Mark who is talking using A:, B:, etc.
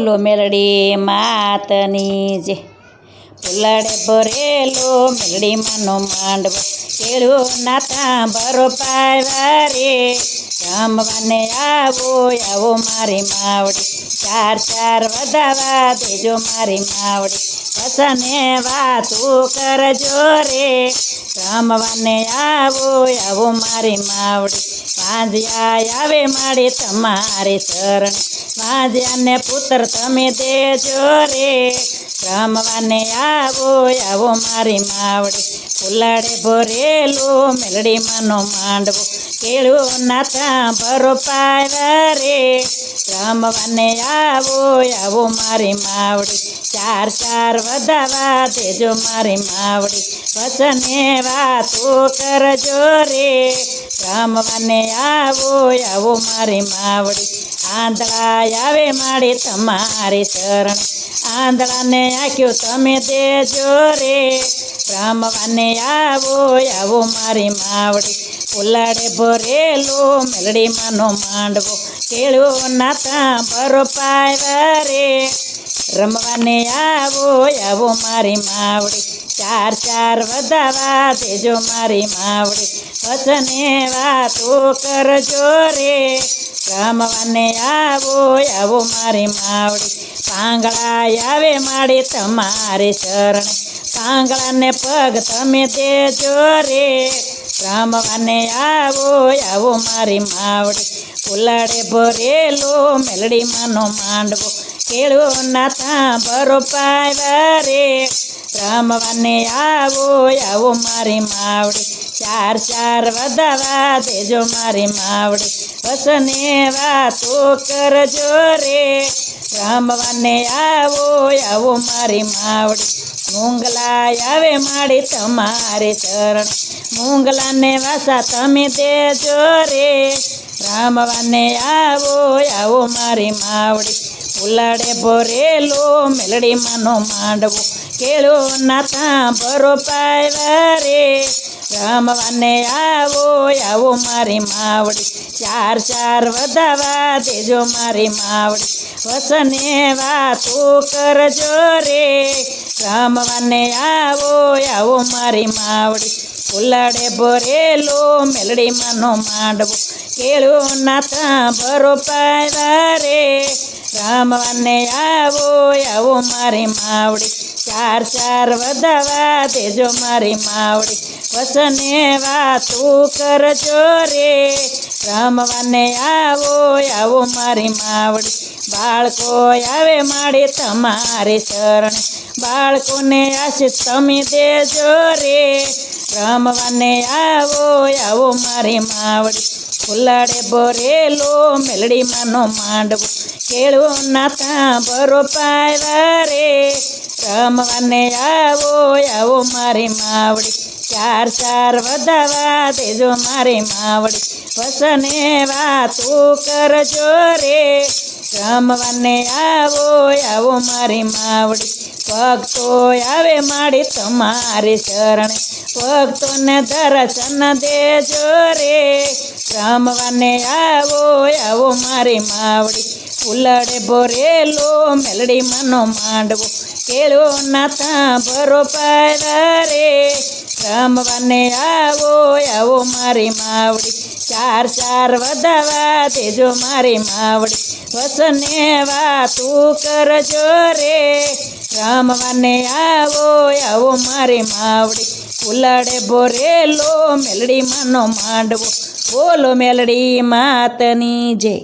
A: બોલો મેલડી માતની જે. ફૂલડે ભરેલો મેલડી માનો માંડવો. કેળો નાતા ભરો પાવા રે. રમવાને આવો આવો મારી માવડી. ચાર ચાર વધાવા દેજો મારી માવડી. વસને વાતું કરજો રે. રમવાને આવો આવો મારી માવડી. વાંજ્યા આવે મારી તમારી શરણ. વાંજ્યાને પુત્ર તમે દેજો રે. રમવાને આવો આવો મારી માવડી. ફુલાડે ભરેલું મેલડી માનો માંડવો. કેળો નાતા ભરો પાવા રે. રમવાને આવો આવો મારી માવડી. ચાર ચાર વધાવા દેજો મારી માવડી. વસને વાતો કરજો રે. રમવાને આવો આવો મારી માવડી. આંધળા આવે માડી તમારી શરણ. આંધળાને આખ્યું તમે દેજો રે. રમવાને આવો આવો મારી માવડી. ઉલાડે ભરેલો મેલડી માનો માંડવો. કેળો નાતા ભરો પાય રે. રમવાને આવો આવો મારી માવડી. ચાર ચાર વધાવા દેજો મારી માવડી. વચને વાતો કરજો રે. રમવાને આવો આવો મારી માવડી. પાંગળા આવે માડી તમારી શરણે. પાંગળાને પગ તમે દેજો રે. રમવાને આવો આવો મારી માવડી. ફૂલાડે ભરેલો મેલડીમાંનો માંડવો. કેળો નાથા ભરો પાવા રે. રમવાને આવો આવો મારી માવડી. ચાર ચાર વધાવા દેજો મારી માવડી. વસને વાતો કરજો રે. રમવાને આવો આવો મારી માવડી. મૂંગલા આવે માડી તમારે ચરણ મૂંગલાને વાસા તમે દેજો રે. રામવાને આવો આવો મારી માવડી. ફૂલાડે ભરેલો મેલડીમાંનો માંડવો. કેળો નાથા ભરો પાવા રે. રમવાને આવો આવો મારી માવડી. ચાર ચાર વધાવા દેજો મારી માવડી. વસને વાતો કરજો રે. રમવાને આવો આવો મારી માવડી. ઉલાડે ભરેલો મેલડીમાંનો માંડવો. કેળો નાથા ભરો પાવા રે. રમવાને આવો આવો મારી માવડી. ચાર ચાર વધાવા દેજો મારી માવડી. વસને વાતું કરજો રે. રમવાને આવો આવો મારી માવડી. બાળકો આવે માડી તમારી શરણે. બાળકોને આશીષ તમે દેજો રે. રમવાને આવો આવો મારી માવડી. ફુલાડે ભરેલો મેલડી માનો માંડવો. કેળવો નાતા ભરો પાયવા રે. રમવાને આવો આવો મારી માવડી. ચાર ચાર વધાવા દેજો મારી માવડી. વસને વાતું કરજો રે. રમવાને આવો આવો મારી માવડી. ભક્તો આવે માડી તમારી શરણે. ભક્તોને દર્શન દેજો રે. રમવાને આવો આવો મારી માવડી. ફૂલડે ભરેલો મેલડી મનો માંડવો. કેળો નાથા ભરો પાવા રે. રમવાને આવો આવો મારી માવડી. ચાર ચાર વધાવા દેજો મારી માવડી. વસને વાતું કરજો રે. રમવાને આવો આવો મારી માવડી. ઉલાડે ભોરેલો મેલડી માનો માંડવો. બોલો મેલડી માતની જય.